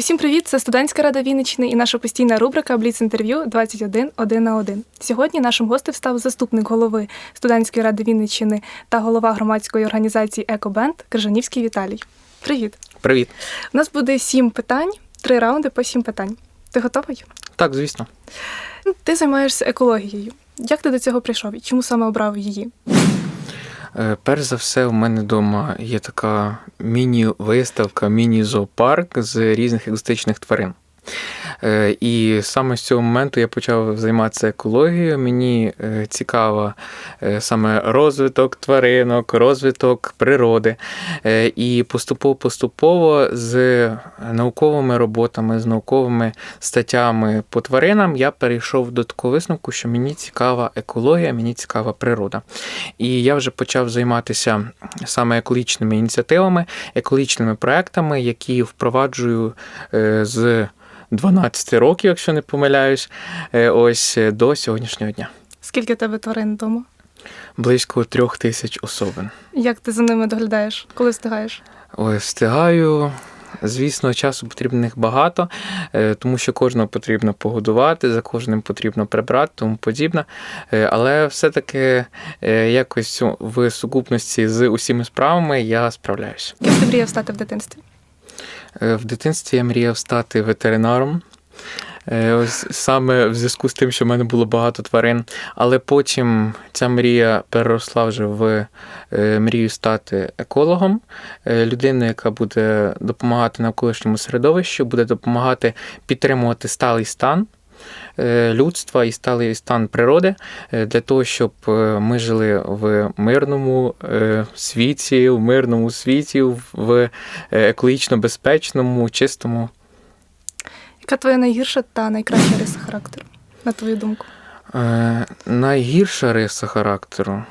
Усім привіт! Це студентська рада Вінниччини і наша постійна рубрика Бліц інтерв'ю 21 1 на 1. Сьогодні нашим гостем став заступник голови студентської ради Вінниччини та голова громадської організації Екобенд Крижанівський Віталій. Привіт! Привіт. У нас буде сім питань, три раунди по сім питань. Ти готовий? Так, звісно. Ти займаєшся екологією. Як ти до цього прийшов і чому саме обрав її? Е, Перш за все, у мене вдома є така міні-виставка, міні-зоопарк з різних екзотичних тварин. Е, І саме з цього моменту я почав займатися екологією. Мені е, цікаво е, саме розвиток тваринок, розвиток природи. І поступово-поступово з науковими роботами, з науковими статтями по тваринам я перейшов до такого висновку, що мені цікава екологія, мені цікава природа. І я вже почав займатися саме екологічними ініціативами, екологічними проектами, які впроваджую з 12 років, якщо не помиляюсь, е, ось е, до сьогоднішнього дня. Скільки тебе тварин вдома? Близько трьох тисяч особин. Як ти за ними доглядаєш? Коли встигаєш? Ой, встигаю. Звісно, часу потрібних багато, е, тому що кожного потрібно погодувати, за кожним потрібно прибрати, тому подібне. Але все-таки якось в сукупності з усіма справами я справляюся. Ким ти мріяв стати в дитинстві? Е, В дитинстві я мріяв стати ветеринаром. Е, Ось саме в зв'язку з тим, що в мене було багато тварин. Але потім ця мрія переросла вже в е, мрію стати екологом, людиною, яка буде допомагати навколишньому середовищу, буде допомагати підтримувати сталий стан людства і сталий стан природи е, для того, щоб е, ми жили в мирному е, світі, в мирному світі, в е, екологічно безпечному, чистому. Яка твоя найгірша та найкраща риса характеру, на твою думку? Е, найгірша риса характеру.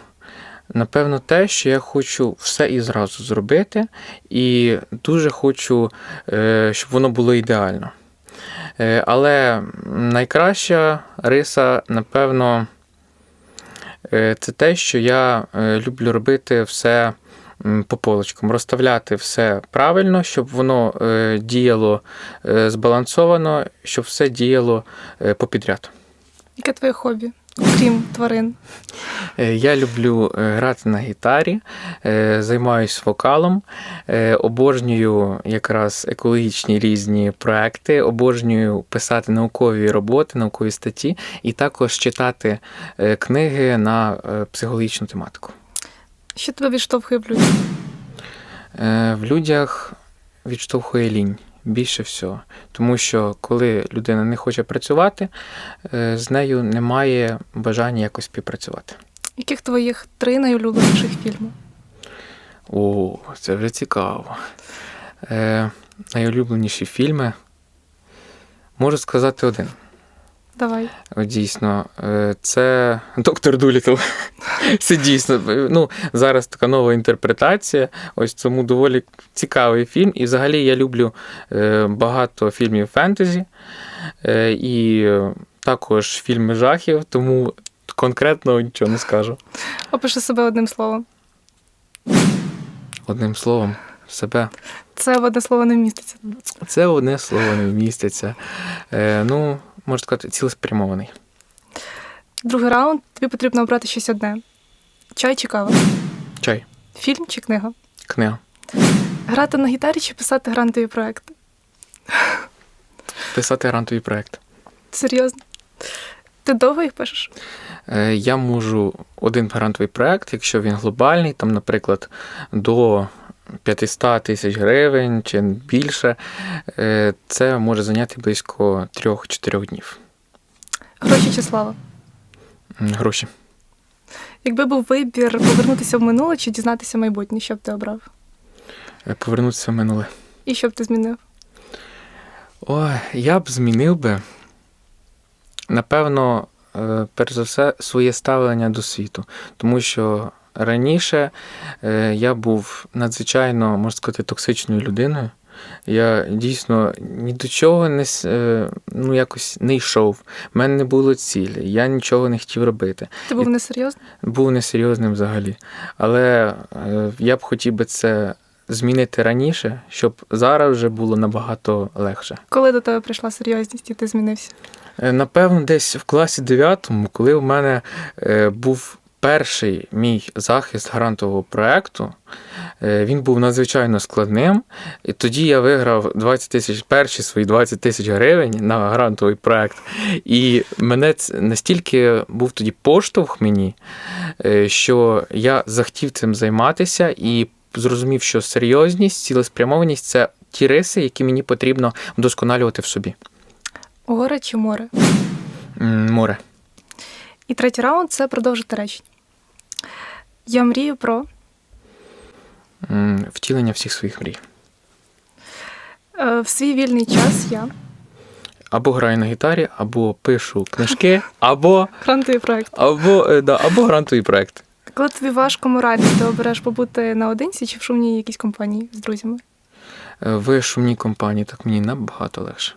Напевно, те, що я хочу все і зразу зробити, і дуже хочу, е, щоб воно було ідеально. Е, Але найкраща риса, напевно, е, це те, що я е, люблю робити все по полочкам, розставляти все правильно, щоб воно діяло збалансовано, щоб все діяло попідряд. Яке твоє хобі, окрім тварин? Е, Я люблю е, грати на гітарі, е, займаюсь вокалом, обожнюю якраз екологічні різні проекти, обожнюю писати наукові роботи, наукові статті, і також читати книги на психологічну тематику. Що тебе відштовхує в людях? В людях відштовхує лінь більше всього, тому що коли людина не хоче працювати, е, з нею немає бажання якось співпрацювати. Яких твоїх три найулюбленіших фільми? О, це вже цікаво. Е, найулюбленіші фільми. Можу сказати один. Давай. Дійсно, е, це Доктор Дулітл. Це дійсно. Ну, зараз така нова інтерпретація. Ось тому доволі цікавий фільм. І взагалі я люблю е, багато фільмів фентезі е, і також фільми жахів, тому конкретно нічого не скажу. Опиши себе одним словом. Одним словом, себе. Це в одне слово не вміститься. Це одне слово не вміститься. Е, ну, можна сказати, цілеспрямований. Другий раунд тобі потрібно обрати щось одне: чай чи кава? Чай, Фільм чи книга? книга. Грати на гітарі чи писати грантові проекти? Писати грантовий проєкт. Серйозно? Ти довго їх пишеш? Е, я можу один грантовий проєкт, якщо він глобальний, там, наприклад, до 500 тисяч гривень чи більше, е, це може зайняти близько 3-4 днів. Гроші чи слава? Гроші. Якби був вибір повернутися в минуле чи дізнатися майбутнє, що б ти обрав? Е, Повернутися в минуле. І що б ти змінив? Ой, я б змінив би, напевно, е, перш за все, своє ставлення до світу. Тому що раніше е, я був надзвичайно, можна сказати, токсичною людиною. Я дійсно ні до чого не е, ну, якось не йшов. У мене не було цілі, я нічого не хотів робити. Ти був несерйозний? Був несерйозним взагалі. Але е, я б хотів би це змінити раніше, щоб зараз вже було набагато легше. Коли до тебе прийшла серйозність і ти змінився? Напевно, десь в класі 9, коли в мене був перший мій захист грантового проекту, е, він був надзвичайно складним. І тоді я виграв 20 тисяч перші свої 20 тисяч гривень на грантовий проект. І мене це настільки був тоді поштовх мені, е, що я захотів цим займатися і зрозумів, що серйозність, цілеспрямованість це ті риси, які мені потрібно вдосконалювати в собі. Горе чи море? Море. І третій раунд це продовжити речення. Я мрію про Втілення всіх своїх мрій. е, в свій вільний час я. Або граю на гітарі, або пишу книжки, або, Грантовий проект. або, е, да, або грантовий проект. Коли тобі важко морально, ти обереш побути наодинці чи в шумній якійсь компанії з друзями. Е, В шумній компанії так мені набагато легше.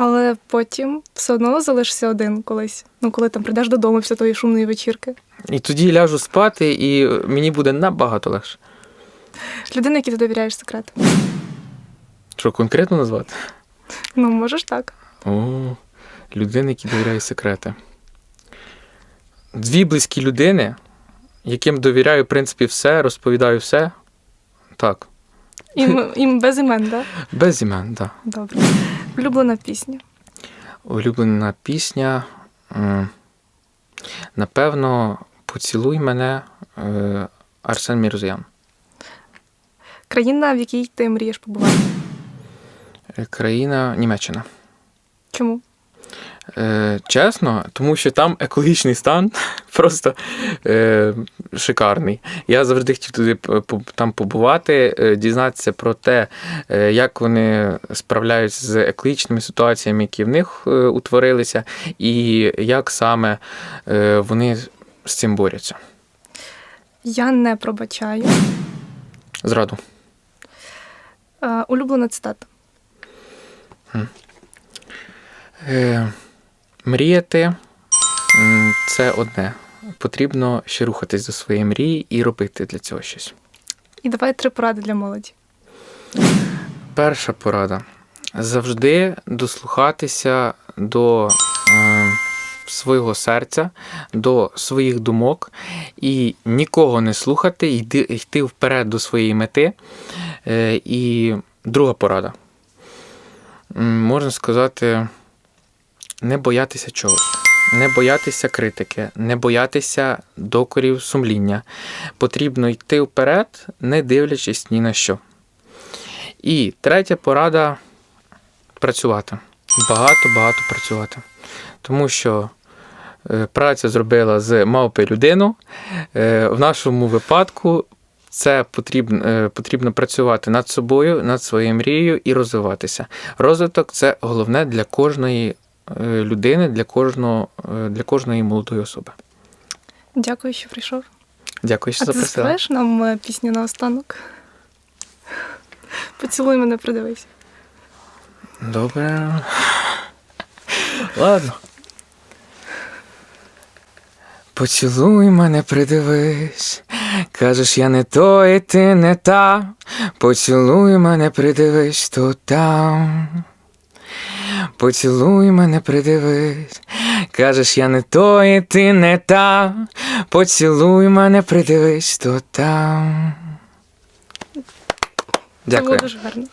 Але потім все одно залишишся один колись. Ну, коли там прийдеш додому після тої шумної вечірки. І тоді ляжу спати, і мені буде набагато легше. Людина, якій ти довіряєш секрет. Що конкретно назвати? Ну, можеш так. О, людини, які довіряють секрети. Дві близькі людини, яким довіряю, в принципі, все, розповідаю все. Так, Їм, їм без імен, так? Да? без імен, так. Да. Добре. Улюблена пісня. Улюблена пісня. Напевно, поцілуй мене е, Арсен Мірзоян. Країна, в якій ти мрієш побувати. Е, Країна Німеччина. Чому? Е, чесно, тому що там екологічний стан просто е, шикарний. Я завжди хотів туди там побувати, е, дізнатися про те, е, як вони справляються з екологічними ситуаціями, які в них е, утворилися, і як саме вони з цим борються. Я не пробачаю. Зраду. Е, улюблена цитата. Е, мріяти це одне. Потрібно ще рухатись до своєї мрії і робити для цього щось. І давай три поради для молоді. Перша порада. Завжди дослухатися до е, свого серця, до своїх думок і нікого не слухати, йти, йти вперед до своєї мети. Е, і друга порада. Можна сказати, не боятися чогось. Не боятися критики, не боятися докорів сумління. Потрібно йти вперед, не дивлячись ні на що. І третя порада працювати. Багато-багато працювати. Тому що е, праця зробила з мавпи людину. Е, В нашому випадку це потрібно, е, потрібно працювати над собою, над своєю мрією і розвиватися. Розвиток це головне для кожної людини, для, кожного, е, для кожної молодої особи. Дякую, що прийшов. Дякую, що А ти запросила. заспіваєш нам е, пісню на останок? Поцілуй мене, придивись. Добре. Ладно. Поцілуй мене, придивись. Кажеш, я не той, ти не та. Поцілуй мене, придивись, то там. Поцілуй мене, придивись. Кажеш, я не той, ти не та. Поцілуй мене, придивись, то там. Це було дуже гарно.